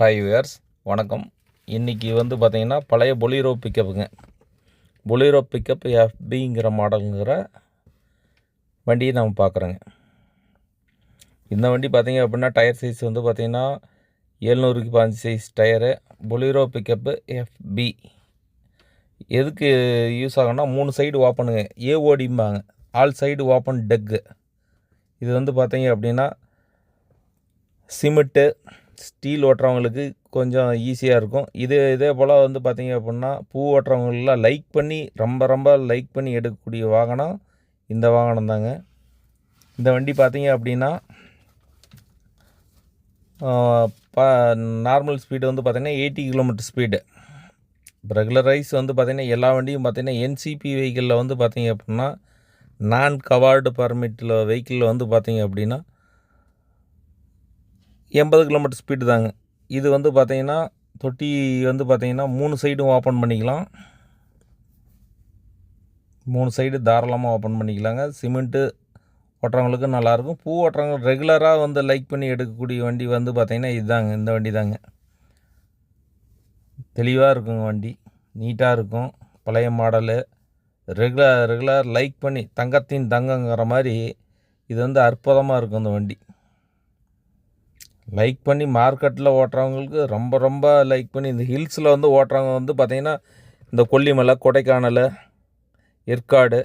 Hi wears வணக்கம். இன்றைக்கி வந்து பார்த்திங்கன்னா பழைய பொலீரோ பிக்கப்புங்க பொலிரோ பிக்கப் எஃபிங்கிற மாடலுங்கிற வண்டியை நம்ம பார்க்குறோங்க இந்த வண்டி பார்த்திங்க அப்படின்னா டயர் சைஸ் வந்து பார்த்திங்கன்னா எழுநூறுக்கு பாஞ்சு size tyre Bolero pickup FB எதுக்கு யூஸ் ஆகும்னா மூணு சைடு ஓப்பனுங்க ஏஓடிம்பாங்க ஆல் சைடு ஓப்பன் டெக்கு இது வந்து பார்த்திங்க அப்படின்னா சிமெண்ட்டு ஸ்டீல் ஓட்டுறவங்களுக்கு கொஞ்சம் ஈஸியாக இருக்கும். இது இதே போல் வந்து பார்த்திங்க அப்படின்னா பூ ஓட்டுறவங்களெலாம் லைக் பண்ணி ரொம்ப ரொம்ப லைக் பண்ணி எடுக்கக்கூடிய வாகனம் இந்த வாகனம் தாங்க. இந்த வண்டி பார்த்தீங்க அப்படின்னா பா நார்மல் ஸ்பீடு வந்து பார்த்திங்கன்னா எயிட்டி கிலோமீட்டர் ஸ்பீடு. ரெகுலரைஸ் வந்து பார்த்திங்கன்னா எல்லா வண்டியும் பார்த்திங்கன்னா என்சிபி வெஹிக்கிளில் வந்து பார்த்திங்க அப்படின்னா நான் கவார்டு பர்மிட்டில் வெஹிக்கிளில் வந்து பார்த்திங்க அப்படின்னா எண்பது கிலோமீட்டர் ஸ்பீடு தாங்க. இது வந்து பார்த்தீங்கன்னா தொட்டி வந்து பார்த்தீங்கன்னா மூணு சைடும் ஓப்பன் பண்ணிக்கலாம். மூணு சைடு தாராளமாக ஓப்பன் பண்ணிக்கலாங்க. சிமெண்ட்டு ஓட்டுறவங்களுக்கு நல்லாயிருக்கும் பூ ஓட்டுறவங்க ரெகுலராக வந்து லைக் பண்ணி எடுக்கக்கூடிய வண்டி வந்து பார்த்திங்கன்னா இதுதாங்க. இந்த வண்டி தாங்க தெளிவாக இருக்குங்க வண்டி. நீட்டாக இருக்கும். பழைய மாடலு. ரெகுலர் ரெகுலர் லைக் பண்ணி தங்கத்தின் தங்கங்கிற மாதிரி இது வந்து அற்புதமாக இருக்கும் இந்த வண்டி. லைக் பண்ணி மார்க்கெட்டில் ஓட்டுறவங்களுக்கு ரொம்ப ரொம்ப லைக் பண்ணி இந்த ஹில்ஸில் வந்து ஓட்டுறவங்க வந்து பார்த்திங்கன்னா இந்த கொல்லிமலை கொடைக்கானல் ஏற்காடு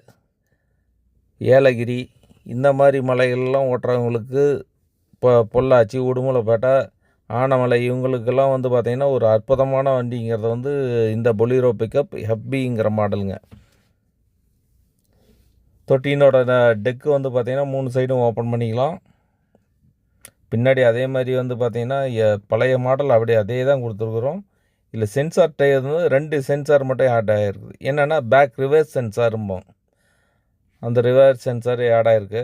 ஏலகிரி இந்த மாதிரி மலைகள்லாம் ஓட்டுறவங்களுக்கு இப்போ பொள்ளாச்சி உடுமலைப்பேட்டை ஆனமலை இவங்களுக்கெல்லாம் வந்து பார்த்திங்கன்னா ஒரு அற்புதமான வண்டிங்கிறது வந்து இந்த பொலீரோ பிக்கப் ஹெப்பிங்கிற மாடலுங்க. தொட்டியினோட டெக்கு வந்து பார்த்திங்கன்னா மூணு சைடும் ஓப்பன் பண்ணிக்கலாம். பின்னாடி அதே மாதிரி வந்து பார்த்திங்கன்னா பழைய மாடல் அப்படியே அதே தான் கொடுத்துருக்குறோம். இல்லை சென்சார் டயர் வந்து ரெண்டு சென்சார் மட்டும் ஆட் ஆகிருக்குது என்னென்னா பேக் ரிவர்ஸ் சென்சாரும்போம் அந்த ரிவர்ஸ் சென்சார் ஆட் ஆகிருக்கு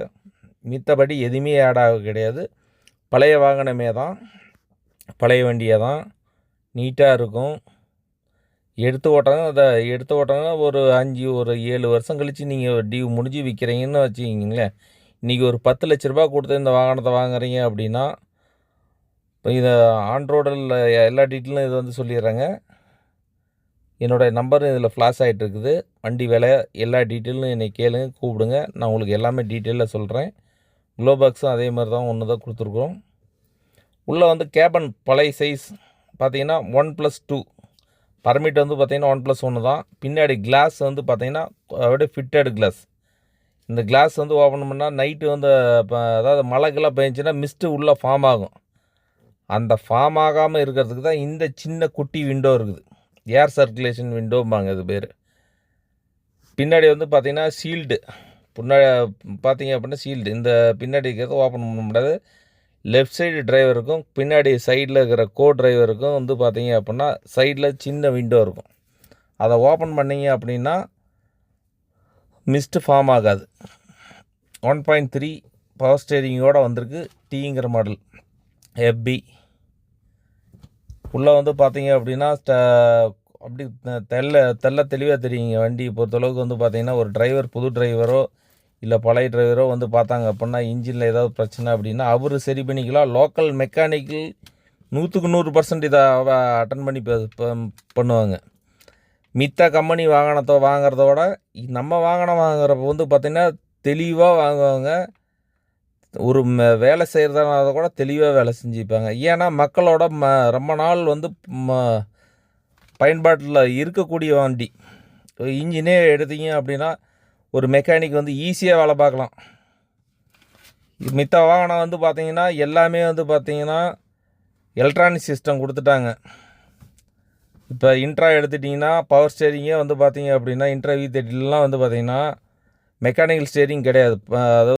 மித்தபடி எதுவுமே ஆட் ஆக கிடையாது. பழைய வாகனமே தான். பழைய வண்டியை தான். நீட்டாக இருக்கும். எடுத்து ஓட்டாங்க அதை எடுத்து ஓட்டாங்க ஒரு அஞ்சு ஒரு ஏழு வருஷம் கழித்து நீங்கள் டியூ முடிஞ்சு விற்கிறீங்கன்னு வச்சுக்கிங்களேன். இன்றைக்கி ஒரு பத்து லட்ச ரூபா கொடுத்து இந்த வாகனத்தை வாங்குறீங்க அப்படின்னா இப்போ இதை ஆண்ட்ரோடில் எல்லா டீட்டெயிலும் இது வந்து சொல்லிடுறேங்க. என்னோடய நம்பர் இதில் ஃப்ளாஷ் ஆகிட்டு இருக்குது. வண்டி விலை எல்லா டீட்டெயிலும் என்னை கேளுங்க கூப்பிடுங்க. நான் உங்களுக்கு எல்லாமே டீட்டெயிலாக சொல்கிறேன் க்ளோபாக்ஸும் அதே மாதிரி தான் ஒன்று தான் கொடுத்துருக்கோம். உள்ளே வந்து கேபன் பழைய சைஸ் பார்த்தீங்கன்னா ஒன் ப்ளஸ் டூ பர்மிட் வந்து பார்த்திங்கன்னா ஒன் ப்ளஸ் ஒன்று தான். பின்னாடி கிளாஸ் வந்து பார்த்திங்கன்னா அப்படியே ஃபிட்டட் கிளாஸ் இந்த கிளாஸ் வந்து ஓப்பன் பண்ணால் நைட்டு வந்து இப்போ அதாவது மழைக்கெல்லாம் பெஞ்சுன்னா மிஸ்ட்டு உள்ளே ஃபார்ம் ஆகும். அந்த ஃபார்ம் ஆகாமல் இருக்கிறதுக்கு தான் இந்த சின்ன குட்டி விண்டோ இருக்குது. ஏர் சர்க்குலேஷன் விண்டோம்பாங்க இது பேர். பின்னாடி வந்து பார்த்திங்கன்னா ஷீல்டு பின்னாடி பார்த்தீங்க அப்படின்னா ஷீல்டு இந்த பின்னாடி இருக்கிறது ஓப்பன் பண்ண முடியாது. லெஃப்ட் சைடு டிரைவருக்கும் பின்னாடி சைடில் இருக்கிற கோ டிரைவருக்கும் வந்து பார்த்தீங்க அப்படின்னா சைடில் சின்ன விண்டோ இருக்கும். அதை ஓப்பன் பண்ணிங்க அப்படின்னா மிஸ்டு ஃபார்ம் ஆகாது. ஒன் பாயிண்ட் த்ரீ பவர் ஸ்டேரிங்கோடு வந்திருக்கு டீங்கிற மாடல் எஃப்பி உள்ளே வந்து பார்த்தீங்க அப்படின்னா அப்படி தெல்ல தெல்ல தெளிவாக தெரியுங்க வண்டி. பொறுத்தளவுக்கு வந்து பார்த்தீங்கன்னா ஒரு டிரைவர் புது டிரைவரோ இல்லை பழைய டிரைவரோ வந்து பார்த்தாங்க அப்படின்னா இன்ஜினில் ஏதாவது பிரச்சனை அப்படின்னா அவர் சரி பண்ணிக்கலாம். லோக்கல் மெக்கானிக்கல் நூற்றுக்கு நூறு பர்சன்ட் இதை அட்டன் பண்ணி பண்ணுவாங்க. மித்த கம்பெனி வாகனத்தை வாங்குறதோட நம்ம வாகனம் வாங்குறப்ப வந்து பார்த்திங்கன்னா தெளிவாக வாங்குவாங்க. ஒரு வேலை செய்கிறதுனால கூட தெளிவாக வேலை செஞ்சுப்பாங்க. ஏன்னா மக்களோட ம ரொம்ப நாள் வந்து ம பயன்பாட்டில் இருக்கக்கூடிய வண்டி. இன்ஜினே எடுத்தீங்க அப்படின்னா ஒரு மெக்கானிக் வந்து ஈஸியாக வேலை பார்க்கலாம். மித்த வாகனம் வந்து பார்த்திங்கன்னா எல்லாமே வந்து பார்த்திங்கன்னா எலக்ட்ரானிக் சிஸ்டம் கொடுத்துட்டாங்க. இப்போ இன்ட்ரா எடுத்துட்டிங்கன்னா பவர் ஸ்டேரிங்கே வந்து பார்த்தீங்க அப்படின்னா இன்ட்ரா வி தேர்ட்டிலலாம் வந்து பார்த்திங்கன்னா மெக்கானிக்கல் ஸ்டேரிங் கிடையாது. அதாவது